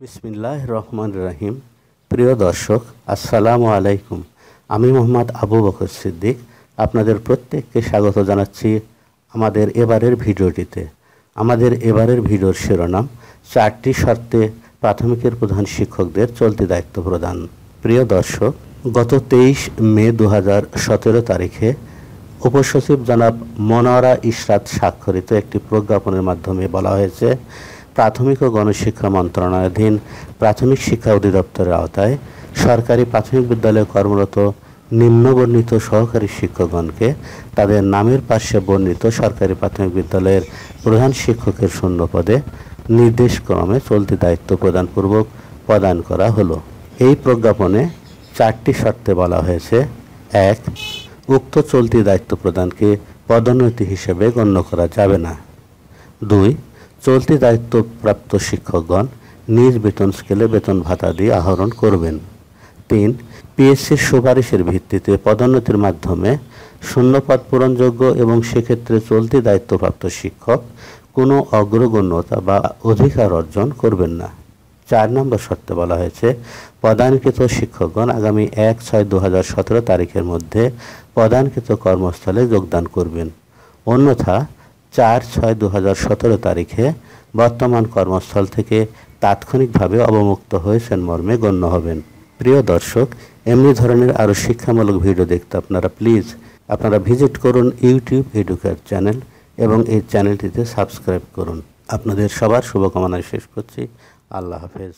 বিসমিল্লাহ রহমান রাহিম প্রিয় দর্শক, আসসালামু আলাইকুম। আমি মোহাম্মদ আবু বকর সিদ্দিক। আপনাদের প্রত্যেককে স্বাগত জানাচ্ছি আমাদের এবারের ভিডিওটিতে। আমাদের এবারের ভিডিওর শিরোনাম, চারটি শর্তে প্রাথমিকের প্রধান শিক্ষকদের চলতি দায়িত্ব প্রদান। প্রিয় দর্শক, গত তেইশ মে দু তারিখে উপসচিব জনাব মনোয়ারা ইশরাত স্বাক্ষরিত একটি প্রজ্ঞাপনের মাধ্যমে বলা হয়েছে প্রাথমিক ও গণশিক্ষা মন্ত্রণালয়াধীন প্রাথমিক শিক্ষা অধিদপ্তরের আওতায় সরকারি প্রাথমিক বিদ্যালয়ে কর্মরত নিম্নবর্ণিত সহকারী শিক্ষকগণকে তাদের নামের পাশে বর্ণিত সরকারি প্রাথমিক বিদ্যালয়ের প্রধান শিক্ষকের শূন্য পদে নির্দেশক্রমে চলতি দায়িত্ব প্রদানপূর্বক প্রদান করা হলো। এই প্রজ্ঞাপনে চারটি শর্তে বলা হয়েছে। এক, উক্ত চলতি দায়িত্ব প্রদানকে পদোন্নতি হিসেবে গণ্য করা যাবে না। দুই চলতি দায়িত্বপ্রাপ্ত শিক্ষকগণ নিজ বেতন স্কেলে বেতন ভাতা দিয়ে আহরণ করবেন। তিন পিএসসির সুপারিশের ভিত্তিতে পদোন্নতির মাধ্যমে শূন্যপদ পূরণযোগ্য এবং সেক্ষেত্রে চলতি দায়িত্বপ্রাপ্ত শিক্ষক কোনো অগ্রগণ্যতা বা অধিকার অর্জন করবেন না। চার নম্বর শর্তে বলা হয়েছে পদানকৃত শিক্ষকগণ আগামী এক ছয় দু তারিখের মধ্যে পদানকৃত কর্মস্থলে যোগদান করবেন। অন্যথা চার ছয় দু হাজার সতেরো তারিখে বর্তমান কর্মস্থল থেকে তাৎক্ষণিকভাবে অবমুক্ত হয়েছেন মর্মে গণ্য হবেন। প্রিয় দর্শক, এমনি ধরনের আরও শিক্ষামূলক ভিডিও দেখতে আপনারা প্লিজ আপনারা ভিজিট করুন ইউটিউব এডুকেট চ্যানেল এবং এই চ্যানেলটিতে সাবস্ক্রাইব করুন। আপনাদের সবার শুভকামনায় শেষ করছি। আল্লাহ হাফেজ।